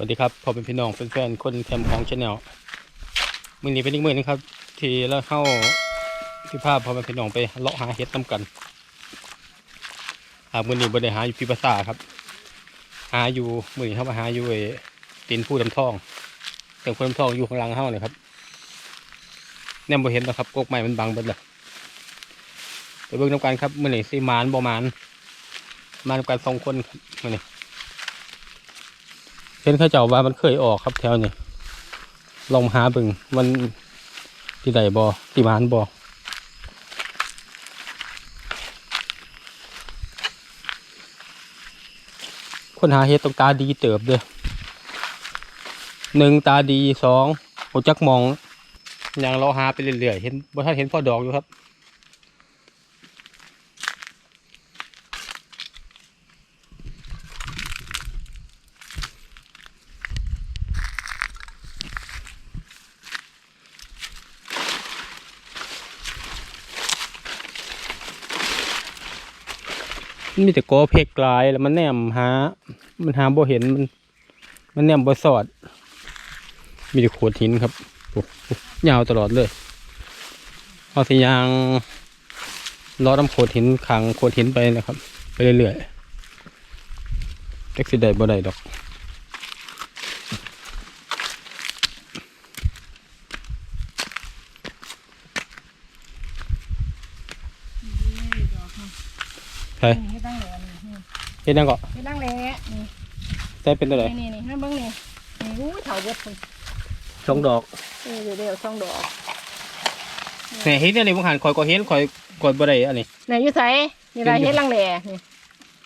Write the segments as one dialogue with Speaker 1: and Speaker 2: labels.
Speaker 1: วัสดีครับผมเป็นพี่น้องเป็นแฟนคนแคมป์ของชาแนลมือนี้เป็นอีกมือนึงครับ ที่เราเข้าที่ภาพพอเป็นพี่น้องไปเลาะหาเห็ดน้ำกันหามือนี้บริหาอยู่พิภาษาครับ หาอยู่มือนี้เข้ามาหาอยู่ไอ้ตีนผู้ดำทองเสียงผู้ดำทองอยู่ข้างล่างเฮ้าเลยครับแนมบ่เห็นนะครับกกไม้มันบังเบิดเลยไปเบิ่งน้ำกันครับมือนี้สิมานบ่มานมานำกันสองคนมือนี้ เห็นเข้าเจ้าว่ามันเคยออกครับแถวนี้ลองหาบึงมันที่ใดบอที่มานบอคนหาเฮ็ดต้องตาดีเติบเด้อหนึ่งตาดีสองหัวจักมองอย่างเราหาไปเรื่อยๆเห็นบ่ท่านเห็นพ่อดอกอยู่ครับ มีแต่กอเพกลายแล้วมันแนมหา มันหาบ่เห็นมัน มันแนมบ่สอด มีแต่โขดหินครับยาวตลอดเลยเอาสิยางล้อน้ำโขดหินขังโขดหินไปนะครับ ไปเรื่อยๆจักสิได้บ่ได้ดอกใช่
Speaker 2: นี่ให้ตั้งแหล่นี่
Speaker 1: เฮ็ดหยังก็
Speaker 2: ให้ตั้งแหล่นี่
Speaker 1: ใส่เป็นตัวไหน
Speaker 2: นี่นี่ให้เบิ่งนี่นี่อู้เถาเบิดคน
Speaker 1: สองดอก
Speaker 2: นี่เดี๋ยวเดี๋ยวสองดอก
Speaker 1: เนี่ยเฮ็ดอันนี้บ่หันข่อยก็เห็นข่อยกดบ่ได้อันนี้
Speaker 2: ไหนอยู่ไสนี่ไร
Speaker 1: กินอยู่
Speaker 2: เฮ็ดลังแหล่นี่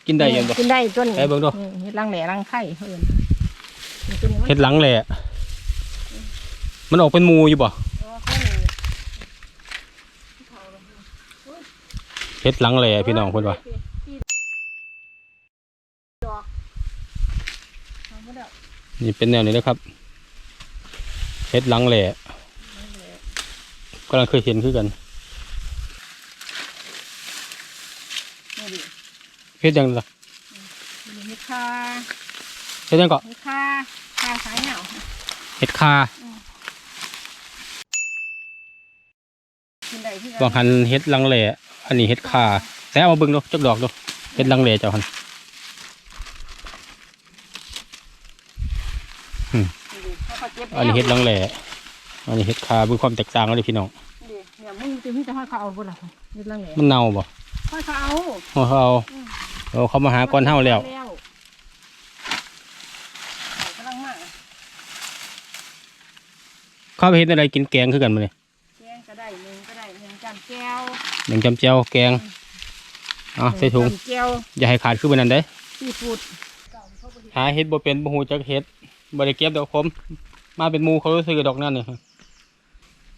Speaker 1: กินได้อยังบ่
Speaker 2: กินได้ต้นนี้
Speaker 1: ไปเบิ่งดู
Speaker 2: นี่เฮ็ดลังแหล่ลังไข่เพิ่นนี่ตัวนี้มัน
Speaker 1: เฮ็ดหลังแหละมันออกเป็นหมูอยู่บ่
Speaker 2: อ๋อเขานี่
Speaker 1: เฮ็ดหลังแหละพี่น้องเพิ่นว่า
Speaker 2: ดอกเอาบ่ได้
Speaker 1: นี่เป็นแนวนี้นะครับเฮ็ดหลังแหละกำลังเคยเห็นคือกัน
Speaker 2: นี่ดิ
Speaker 1: เฮ็ดหยังล่ะ
Speaker 2: นี่เฮ็ดคา
Speaker 1: เฮ็ดหยังก็
Speaker 2: เฮ็ดคาคาสายเหงา
Speaker 1: เฮ็ดคา
Speaker 2: กินได้ที่
Speaker 1: บางหันเฮ็ดหลังแหละอันนี้เฮ็ดคาแต่เอามาเบิ่งดูจักดอกดูเฮ็ดหลังแหละเจ้าหัน
Speaker 2: เขาก็เก็บ
Speaker 1: อันนี้เฮ็ดหลังแหละอันนี้เฮ็ดคาเบิ่งความแตกต่างกันเลยพี่น้อง
Speaker 2: ดิเนี่ยมึงจะมีแต่ให้เขาเอาบ่ล่ะเฮ็ดลังแหล่
Speaker 1: มันเน่าบ่
Speaker 2: ให้เขาเอา
Speaker 1: เอาเขาเอาเอาเขามาหาก่อนเฮาแล้ว
Speaker 2: กำลังมา
Speaker 1: เขาไปเฮ็ดอะไรกินแกงคือกันมื้อนี้
Speaker 2: แกงก็ได้หนึ่งก็ได้หนึ่งจานแก้ว
Speaker 1: หนึ่งจำเจียวแกงเอาใส่ถุง
Speaker 2: หนึ่จานแก้ว
Speaker 1: อย่าให้ขาดคือมันนั้นเด้
Speaker 2: ซีฟู้ด
Speaker 1: หาเฮ็ดบ่เป็นบ่ฮู้จักเฮ็ดบ่ได้เก็บดอกผม มาเป็นมูเขาซื้อดอกนั่นเนี่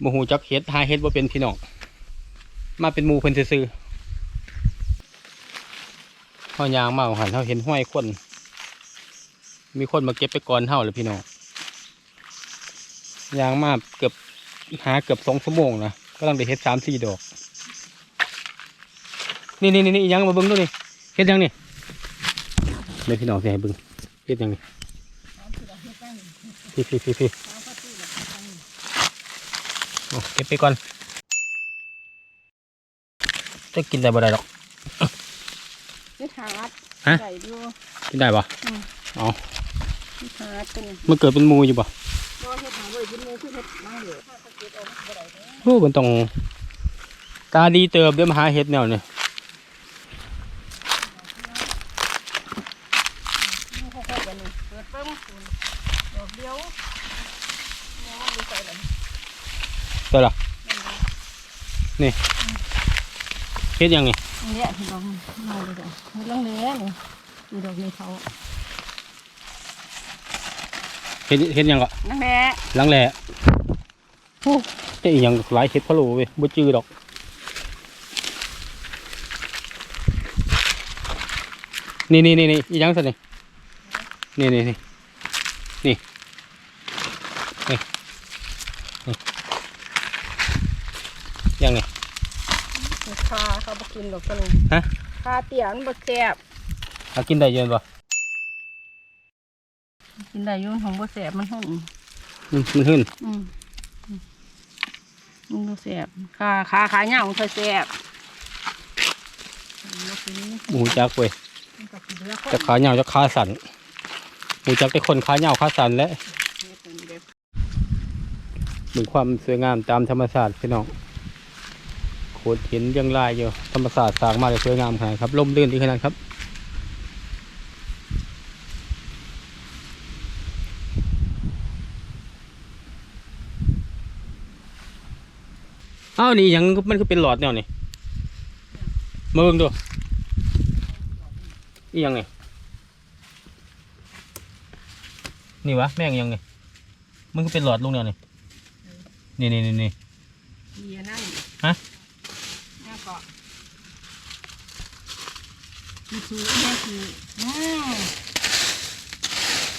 Speaker 1: บ่ฮู้จักเฮ็ดหาเฮ็ดบ่าเป็นพี่น้องมาเป็นมูเพิ่นซื่อๆเฮายางมาหันเฮาเห็นห้อยคน มีคนมาเก็บไปก่อนเฮาเลยพี่น้องยางมาเกือบหาเกือบ2ชั่วโมงนะกำลังได้เฮ็ด3-4ดอก นี่นี่นี่ยังมาเบิ่งดูนี่เฮ็ดยังนี่เดี๋ยวพี่น้องสิให้เบิ่งเฮ็ดยังนี่ พี่พี่พี่พี่โอ้เก็บไปก่อนจะกินได้บ่ได้หรอก
Speaker 2: นี่ถาด
Speaker 1: ฮะ
Speaker 2: ใส่ดู
Speaker 1: กินได้ปะ
Speaker 2: อืม
Speaker 1: เอา
Speaker 2: นี่ถาดเป็น
Speaker 1: มันเกิดเป็นหมูอยู่ปะ
Speaker 2: ก็เฮ็ดหาไว้กินหมูคือเฮ็ดมาเหลือถ้าเก็บเอาบ่ได้เด้อ
Speaker 1: โอ้มันต้องตาดีเติบเดี๋ยวมาหาเห็ดแนวเนี่ย
Speaker 2: นี่ค่อยๆกันนี่เปิดเบิ่ง ดอกเดียวเนี่ยมันอยู่ใส่แล้ว
Speaker 1: เจอละนี่เห็ดหยังนี่
Speaker 2: อันเนี้ยดอกมันเอาเลยจ้ะเฮ็ดลังแหล่นี่มีดอกนี้เขา
Speaker 1: เห็ดเห็ดหยังก็
Speaker 2: ลังแหล่
Speaker 1: หลังแหล่โอ้จะอีหยังหลายเห็ดพะโล้เว้ยบ่จือดอกนี่นี่นี่นี่อีหยังสินี่นี่นี่นี่นี่นี่นี่ ยังนี่
Speaker 2: คาเขาบ่กินดอกตัวนี้
Speaker 1: ฮะ
Speaker 2: คาเตี้ยมันบ่แซ่บ
Speaker 1: หากินได้เยอะป่ะ
Speaker 2: กินได้อยุ่ของบ่แสบมันหุ่น
Speaker 1: มันมันขึ้น
Speaker 2: อืมอืมมันบ่แสบขาขาขาเหงาเธอแสบอืมแล้วทีนี้
Speaker 1: หมูจักเว้ย
Speaker 2: มันก็สิเหลือคน
Speaker 1: จะขาเหยาวจะขาสั่นหมูจักแต่คนขาเหยาวขาสั่นและ
Speaker 2: เฮ็ดเป็นแบบ
Speaker 1: เห มือนความสวยงามตามธรรมชาติพี่น้องโขดหินเรียงรายอยู่ธรรมชาติสร้างมาได้สวยงามขนาดครับล่มลื่นที่ขนาดครับอ้าวนี่ยังมันก็เป็นหลอดแนวนี่มาเบิ่งดูอียังนี่นี่วะแม่งยังนี่มันก็เป็นหลอดลงแนวนี่ นี่นี่นี่นี่
Speaker 2: เบียร์นั่น
Speaker 1: ฮะ
Speaker 2: แล้วก็มีสูแม่คืออืม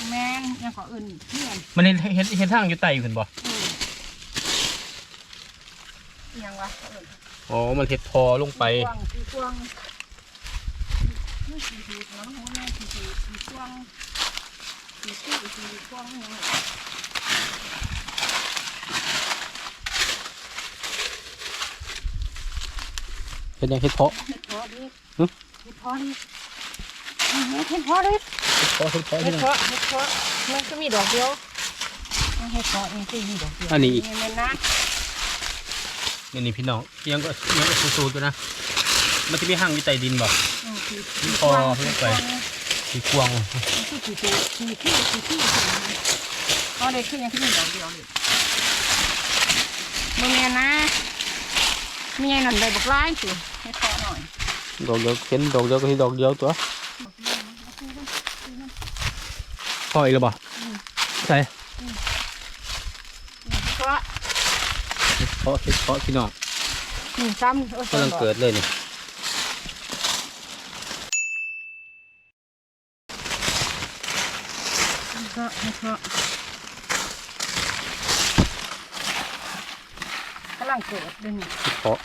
Speaker 2: แม่นแล้วก็อื่นเพื่อน
Speaker 1: มันเห็นเห็นเห็นทางอยู่ใต้อยู่เห็นบ่
Speaker 2: อืมอิหยังวะเอิ้น
Speaker 1: อ๋อมันเห็ดพอลงไป
Speaker 2: กวางสีกวางนี่สีสีน้ำหัวแม่สีสีสีกวางสีสีสีกวางเนี่
Speaker 1: เห็ดหยังเห็ดเพาะ
Speaker 2: เห็ดเพาะดิ
Speaker 1: หึ
Speaker 2: เห็ดเพาะดิอืมเห็ดเพาะดิ
Speaker 1: เห็ดเพาะเห็ดเพาะ
Speaker 2: เห็
Speaker 1: ที่
Speaker 2: ด
Speaker 1: ไหน
Speaker 2: เพาะเห็ดเพาะมันก็มีดอกเดียวเอาเห็ดเพาะมันจะมีดอกเดียว
Speaker 1: อันนี้อีก
Speaker 2: นี่แม่นนะ
Speaker 1: นี่นี่พี่น้องยังก็ยังก็สูดๆอยู่นะมันจะมีห้างอยู่ใต้ดินบ่
Speaker 2: อืมสี
Speaker 1: มี
Speaker 2: สี
Speaker 1: คอก
Speaker 2: วาง
Speaker 1: ล
Speaker 2: สี
Speaker 1: ง
Speaker 2: ก
Speaker 1: ไป
Speaker 2: วาง
Speaker 1: สีกวาง
Speaker 2: มันคือสีสีสีที่สีที่เอาเด็กขึ้นยังขึ้นมีดอกเดียวเลยมึงเนี่ยนะ มีไงหน่อยได้บอกไล่สิให้พอหน่อย
Speaker 1: ดอกเดียวเห็นดอกเดียวก็ที่ดอกเดียวตัวพออีกแล้วบ่ใช่
Speaker 2: เพราะ
Speaker 1: เห็ดเพาะเห็ดเพาะพี่น้อง
Speaker 2: หนึ่งซ้ำเออกำ
Speaker 1: ลังเกิดเลยนี่
Speaker 2: เพราะเพราะ กำลังเกิดด้วยนี่
Speaker 1: เห็ดเพาะ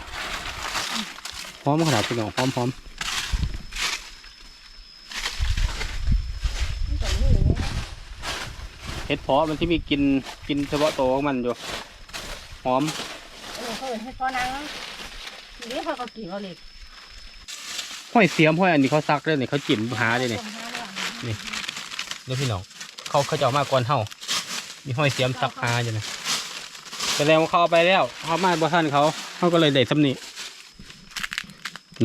Speaker 1: หอมขนาดพี่น้องหอมหอม
Speaker 2: มันจะนี่เนี่ย
Speaker 1: เห็ดเพาะมันที่มีกลินกลินเฉพาะตัวของมันอยู่หอม
Speaker 2: เออเขาเห็นให้พอนังทีนี้เขาก็กิ่งเอาเหล็ก
Speaker 1: ห้อยเสียมห้อยอันนี้เขาซักเลยนี่เขาจิ้มหาเลยนี่เด้อพี่น้องเขาเขาจะเอามาก่อนเฮามีห้อยเสียมซักหาอยู่นะ แสดงว่าเขาเอาไปแล้วเขามาบ่ทันเขาเขาก็เลยได้สำนี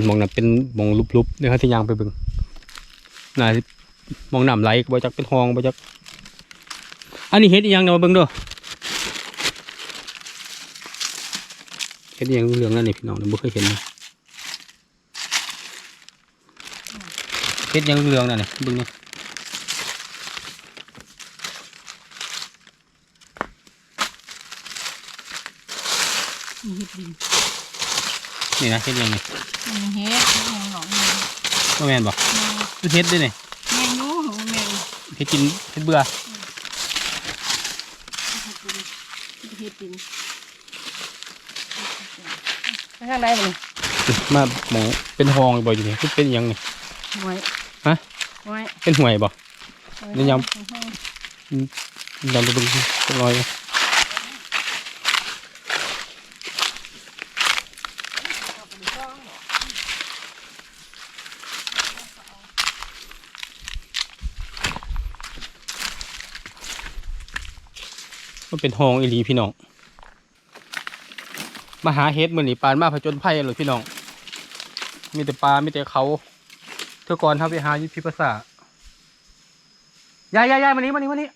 Speaker 1: มองน่ะเป็นมองลุบๆเนี่ยเขาที่ยางไปเบิ่งน่ามองน้ำไหลบ่จักเป็นหองบ่จัก อันนี้เฮ็ดอีหยังเนาะเบิ่งเด้อเฮ็ดอีหยังเหลืองนั่นนี่พี่น้องเนี่ยบ่เคยเห็นเฮ็ดอีหยังเหลืองนั่นนี่เบิ่งนี่
Speaker 2: มีเห็ ดดิน
Speaker 1: นี่นะเฮ็ดอีหยังนี่
Speaker 2: มีเห็ดมีหนองมี
Speaker 1: บ่แม่นบ่มันเฮ็ดเด้วยนี่
Speaker 2: เมนูของเมนู
Speaker 1: เฮ็ดกินเฮ็ดเบื่อ
Speaker 2: เห็ดดินไปทางใดบ่นี่
Speaker 1: มาหมองเป็นห้องบ่อยู่นี่คือเป็นหยังนี่
Speaker 2: ไว้
Speaker 1: ฮะ
Speaker 2: ไว้
Speaker 1: เป็นห่วยบ่นี่ยำดันไปเบิ่งจักหน่อย เป็นหองอีหลีพี่น้องมาหาเฮ็ดมือนี้ปานมาผจญภัยเลยพี่น้อง มีแต่ปลา มีแต่เขาเท่าก่อนเฮาไปหายู่พิภาษายายยายยายมานี่มานี่มานี่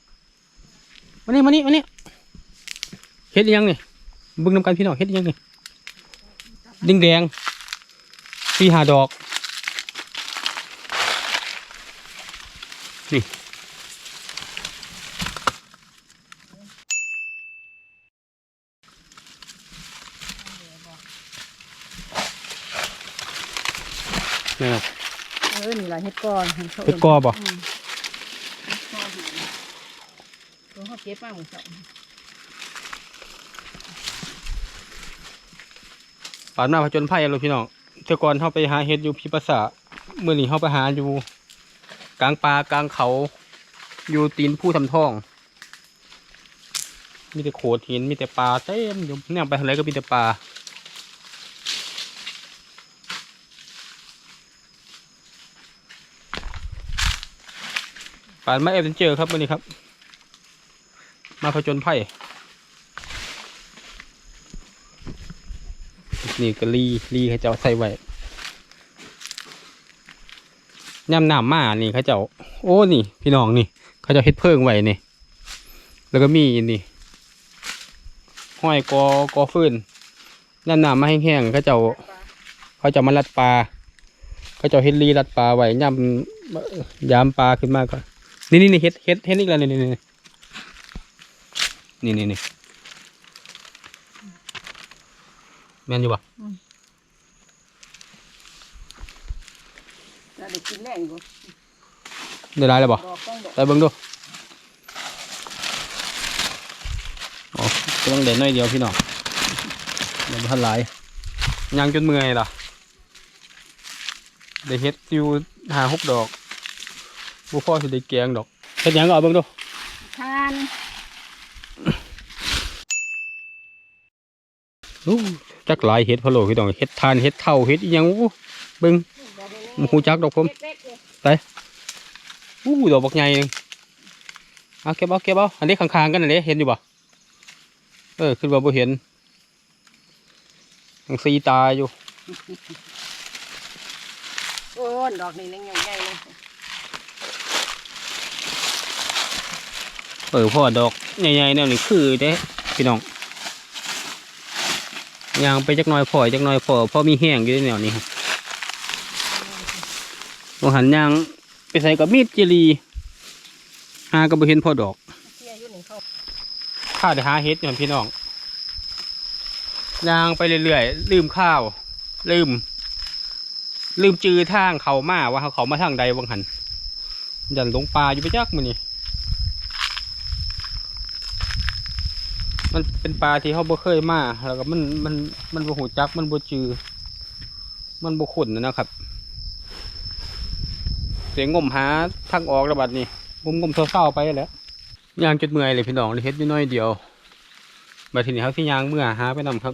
Speaker 1: มานี่มานี่มานี่เฮ็ดยังนี่บิ่งน้ำกันพี่น้องเฮ็ดยังนี่ดิงแดงสี่หาดอก นี่ นี่นะ
Speaker 2: เออนี่ล่ะเห็ดก้อนห็นขา
Speaker 1: เฮ็ดกอบ่
Speaker 2: มเฮ็ดกออยู่ตัวเขาเก็บมาหมดสอง
Speaker 1: ปานมาผจญภัยเลยพี่น้องเท่าก่อนเฮาไปหาเฮ็ดอยู่พิภาษามื้อนี้เฮาไปหาอยู่ กลางป่ากลางเขา อยู่ตีนผู้ทำท่อง มีแต่โขดหินมีแต่ปลาเต็มอยู่เนี่ยไปทางไหนก็มีแต่ปลา ป่านมาเอฟเวนเจอร์ครับวันนี้ครับ มาผจญภัยนี่ก็รีรีเขาเจ้าใส่ไว้ย่ำหนามมานี่เขาเจ้า โอ้นี่ พี่น้องนี่ เขาเจ้าเฮ็ดเพิ่งไว้นี่ แล้วก็มีนี่ห้อยกอกอฟืนย่ำหนามมาแห้งๆเขาเจ้าเขาเจะมาลัดปลาเขาเจ้าเฮ็ดรีลัดปลาไว้ย่ำยามปลาขึ้นมาก็นี่ นี่นี่เฮ็ดเฮ็ดเฮ็ดอีกแล้วนี่นี่นี่นี่นี่นี่แม่นอยู่ปะ
Speaker 2: น่าได้กินแรงอยู่
Speaker 1: ได้ไรแล้วปะ
Speaker 2: ดอกต้องดอก
Speaker 1: ไปเบิ่งดูอ๋อต้องเด่นหน่อยเดียวพี่น้องเดี๋ยวพันหลายยังจนเมื่อยล่ะได้เฮ็ดอยู่หาหกดอก บุพ่อสิได้แกงดอกเฮ็ดหยังก็เอาเบิ่งดู
Speaker 2: ทาน
Speaker 1: อู้จักหลายเฮ็ดพะโล้พี่น้องเฮ็ดทานเฮ็ดเท่าเฮ็ดอีหยังอู้เบิ่งบ่ฮู้จักดอกผม
Speaker 2: เล็กๆเลย
Speaker 1: อู้ดอกบักใหญ่หนึงเอาเก็บเอาเก็บเอาอันนี้ข้างๆกันอันนี้เห็นอยู่บ่เออขึ้นมาบ่เห็นยังสีตาอยู่
Speaker 2: โอ้ยดอกนี่ยังใหญ่ๆเลย
Speaker 1: เออพ่อดอกใหญ่ๆแนวนี้คือเด้พี่น้องยางไปจักน่อยพอจักน่อยพอพอมีแห้งอยู่ในแนวนี้ครับบางหันยางไปใส่กับมีดจิรีหาก็บ่เห็นพอดอก
Speaker 2: เที่ยอยู่นี่เขา
Speaker 1: ข้าได้หาเฮ็ดอยู่พี่น้องยางไปเรื่อยๆลืมข้าว ลืม ลืมจือทางเขามาว่าเขาเขามาทางใดวังหันยันลงป่าอยู่ไปจักมือนี่ มันเป็นปลาที่เขาบ่เคยมาแล้วก็มันมันมันบ่หูจัก มันบ่จือ มันบ่ขุนนะครับ เสียงงมหาทางออกระบัดนี้ผมงมเศร้าๆไปแล้วยางจุดเมื่อยเลยพี่น้องเลยเฮ็ดน้อยเดียวบัดทีนี้เขาสิย่างเมื่อหาไปนำครับ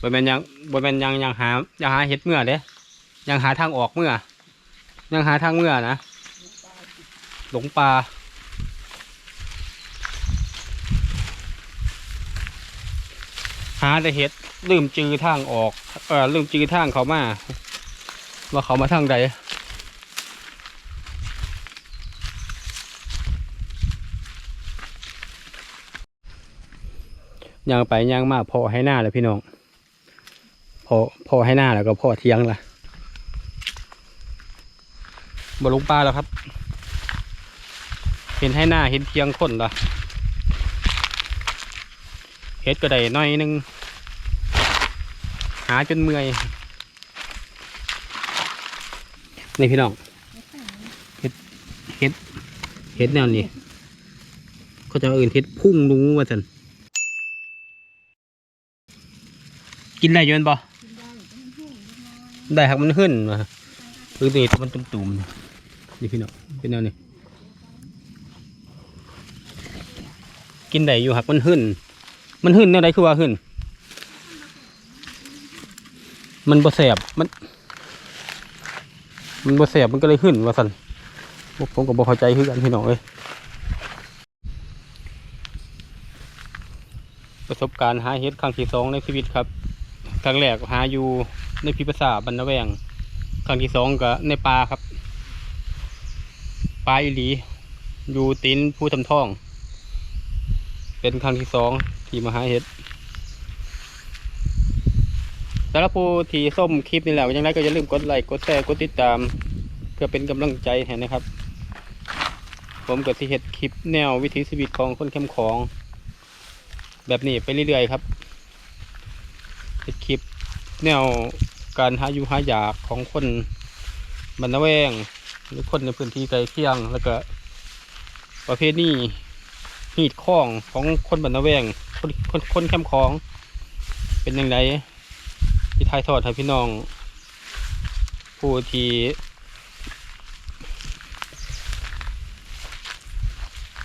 Speaker 1: บ่แมนยังบ่แมนยังยังหายังหาเฮ็ดเมื่อเด้ยังหาทางออกเมื่อ ยังหาทางเมื่อนะหลงป่า หาแต่เฮ็ดลืมจือทางออกเออลืมจือทางเขามาว่าเขามาทางใดย่างไปย่างมาพอให้หน้าเลยพี่น้องพอพอให้หน้าแล้วก็พอเที่ยงละบลงปลาแล้วครับ เห็นให้หน้าเห็นเที่ยงคนละ เฮ็ดก็ได้น้อยหนึง หาจนเมื่อย นี่พี่น้องเฮ็ดเฮ็ดเฮ็ดแนวนี้เขาจะเอื่นเฮ็ดพุ่งนูว่าสันกินได้อยืนบ่ได้ครับมันขึ้นมาคือนี่มันตุ่มๆนี่พี่น้องเป็นแนวนี้กินได้อยู่ครับมันขึ้น มันขึ้นแนวใดคือว่าขึ้นมันบ่แสบมัน มันบ่แสบมันก็เลยขึ้นว่าสันพวกผมก็บ่เข้าใจคือกันพี่น้องเอ้ยประสบการณ์หาเห็ดครั้งที่สองในชีวิตครับครั้งแรกหาอยู่ในพิภาษาบรรณแวงครั้งที่สองก็ในป่าครับป่าอีหลี อยู่ตีนผู้ทำท่อง เป็นครั้งที่สอง ที่มาหาเห็ดแต่ละผู้ที่ส้มคลิปนี้แล้วยังไงก็อย่าลืมกดไลค์กดแชร์กดติดตาม เพื่อเป็นกำลังใจให้นะครับ ผมก็สิเห็ดคลิปแนววิถีชีวิตของคนเข้มของ แบบนี้ไปเรื่อยๆครับเป็นคลิปแนวการหาอยู่หาอยากของคนบรรณแวงหรือคนในพื้นที่ใกล้เคียงแล้วก็ประเภทนี้ หีดข้องของคนบรรณแวงคนคนคนแคมป์ของ เป็นอย่างไรที่ทายทอดให้พี่น้อง ผู้ที่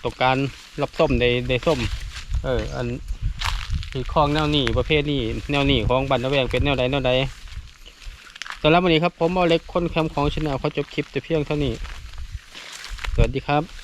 Speaker 1: ต้องการรับส้มในในส้ม เออ อันที่คลองแนวนี้ประเภทนี้แนวนี้ของบันระแวงเป็นแนวใดแนวใดสำหรับวันนี้ครับ ผมเอาเล็กคนแคมของชแนลเขาจบคลิปแต่เพียงเท่านี้ สวัสดีครับ